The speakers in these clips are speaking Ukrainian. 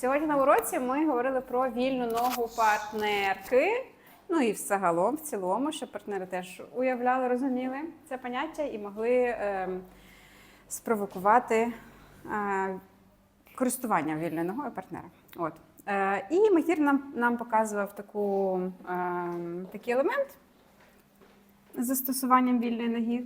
Сьогодні на уроці ми говорили про вільну ногу партнерки. Ну і взагалом, в цілому, щоб партнери теж уявляли, розуміли це поняття і могли ем, спровокувати е, користування вільною ногою партнера. От. Е, і Махір нам, нам показував таку, ем, такий елемент з застосуванням вільної ноги.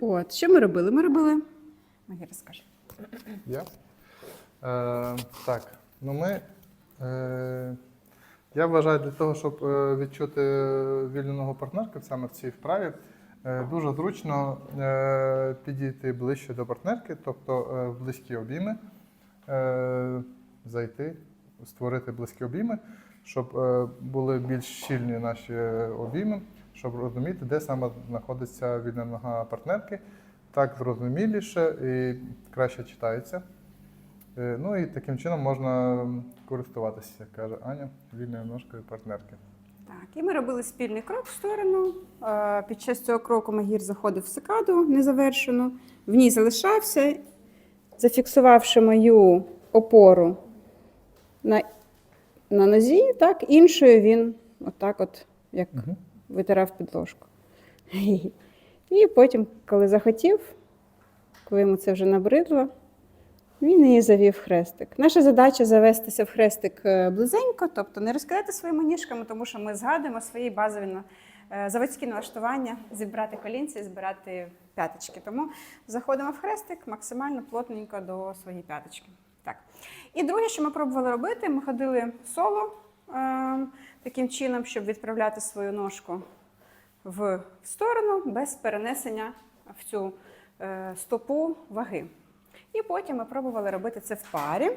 От, що ми робили? Ми робили. Магір розкаже. Я? Е, так, ну ми. Е, я вважаю, для того, щоб е, відчути вільного партнерки саме в цій вправі, е, дуже зручно е, підійти ближче до партнерки, тобто е, в близькі обійми, е, зайти, створити близькі обійми, щоб е, були більш щільні наші обійми, щоб розуміти, де саме знаходиться вільна нога партнерки. Так зрозуміліше і краще читається. Е, Ну і таким чином можна користуватися, як каже Аня, вільною ножкою партнерки. Так, і ми робили спільний крок в сторону. Е, Під час цього кроку Магір заходив в секаду незавершену, в ній залишався, зафіксувавши мою опору на, на нозі, так, іншою він отак, от, як Мгм. Витирав підложку. І потім, коли захотів, коли йому це вже набридло, він її завів хрестик. Наша задача завестися в хрестик е, близенько, тобто не розкидати своїми ніжками, тому що ми згадуємо свої базові е, заводські налаштування, зібрати колінці, збирати п'яточки. Тому заходимо в хрестик максимально плотненько до своєї п'яточки. Так. І друге, що ми пробували робити, ми ходили соло таким чином, щоб відправляти свою ножку в сторону без перенесення в цю е, стопу ваги. І потім ми пробували робити це в парі.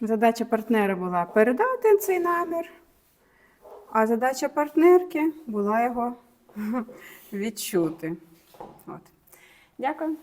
Задача партнера була передати цей намір, а задача партнерки була його відчути. От. Дякую.